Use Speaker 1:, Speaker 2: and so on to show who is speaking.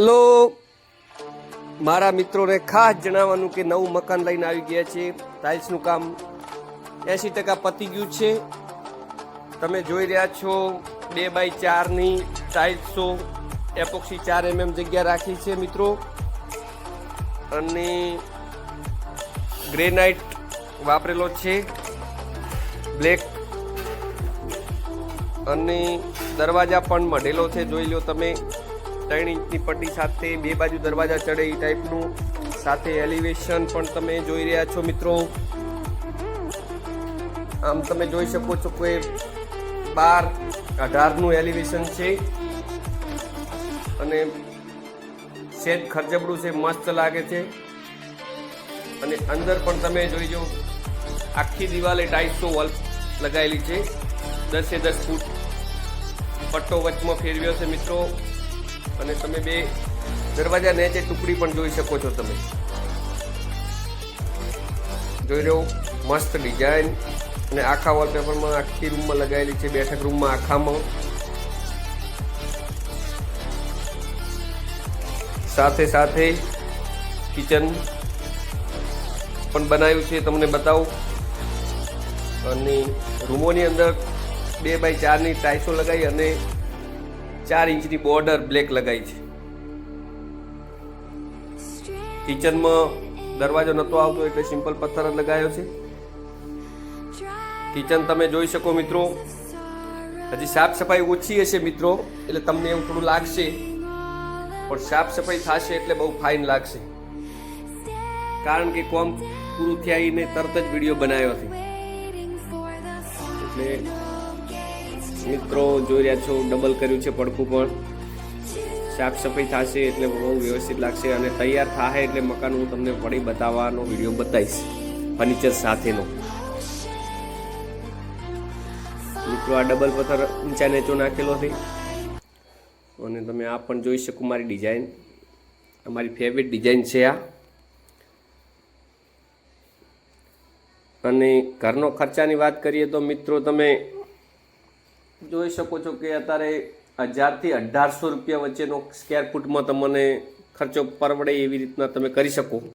Speaker 1: Hello. મારા મિત્રોને ખાસ જણાવવાનું કે નવું મકાન લઈને આવી ગયા છે. ટાઇલ્સનું કામ એંસી ટકા પતી ગયું છે. તમે જોઈ રહ્યા છો, બે બાય ચારની ટાઇલ્સો એપોક્સી ચાર એમએમ જગ્યા રાખી છે મિત્રો. અને ગ્રેનાઇટ વાપરેલો છે. બ્લેક. અને દરવાજા પણ મઢેલો છે. જોઈ લો તમે. ત્રણ ઇંચની પટ્ટી સાથે બે બાજુ દરવાજા ચડે એ ટાઈપનું સાથે એલિવેશન પણ તમે જોઈ રહ્યા છો મિત્રો. આમ તમે જોઈ શકો છો કે બાર અઢારનું એલિવેશન છે. અને સેજ ખર્જબડું છે, મસ્ત લાગે છે. અને અંદર પણ તમે જોઈજો આખી દિવાલે ટાઈસો વોલ લગાવેલી છે. દસે દસ ફૂટ પટ્ટો વચમાં ફેરવ્યો છે મિત્રો. અને તમે બે દરવાજા નીચે ટુકડી પણ જોઈ શકો છો તમે. જોઈ રહ્યો, મસ્ત ડિઝાઇન અને આખા વોલપેપરમાં આખી રૂમમાં લગાવેલી છે, બેઠક રૂમમાં આખામાં. સાથે સાથે કિચન પણ બનાવ્યું છે, તમને બતાવું. અને રૂમોની અંદર બે બાય ચારની ટાઈસો લગાવી અને ચાર ઇંચની બોર્ડર બ્લેક લગાવી છે. કિચનમાં દરવાજો નહોતો આવતો એટલે સિમ્પલ પથ્થર જ લગાવ્યો છે. કિચન તમે જોઈ શકો મિત્રો. હજી સાફ સફાઈ ઓછી હશે મિત્રો, એટલે તમને એવું થોડું લાગશે. પણ સાફ સફાઈ થશે એટલે બહુ ફાઇન લાગશે. કારણ કે કોમ પૂરું થયા તરત જ વીડિયો બનાવ્યો છે. એટલે મિત્રો, જોઈ રહ્યા છો ડબલ કર્યું છે પડખું પણ. સાફ સફાઈ થશે એટલે બહુ વ્યવસ્થિત લાગશે અને તૈયાર થાય એટલે મકાન હું તમને વળી બતાવવાનો વીડિયો બતાવીશ. ફર્નિચર સાથેનો. મિત્રો, આ ડબલ પથ્થર ઊંચા નેચો નાખેલો છે. અને તમે આ પણ જોઈ શકો મારી ડિઝાઇન અમારી ફેવરેટ ડિઝાઇન છે આ. અને ઘરનો ખર્ચાની વાત કરીએ તો મિત્રો, તમે જોઈ શકો છો કે અત્યારે હજારથી અઢારસો રૂપિયા વચ્ચેનો સ્ક્વેર ફૂટમાં તમને ખર્ચો પરવડે એવી રીતના તમે કરી શકો.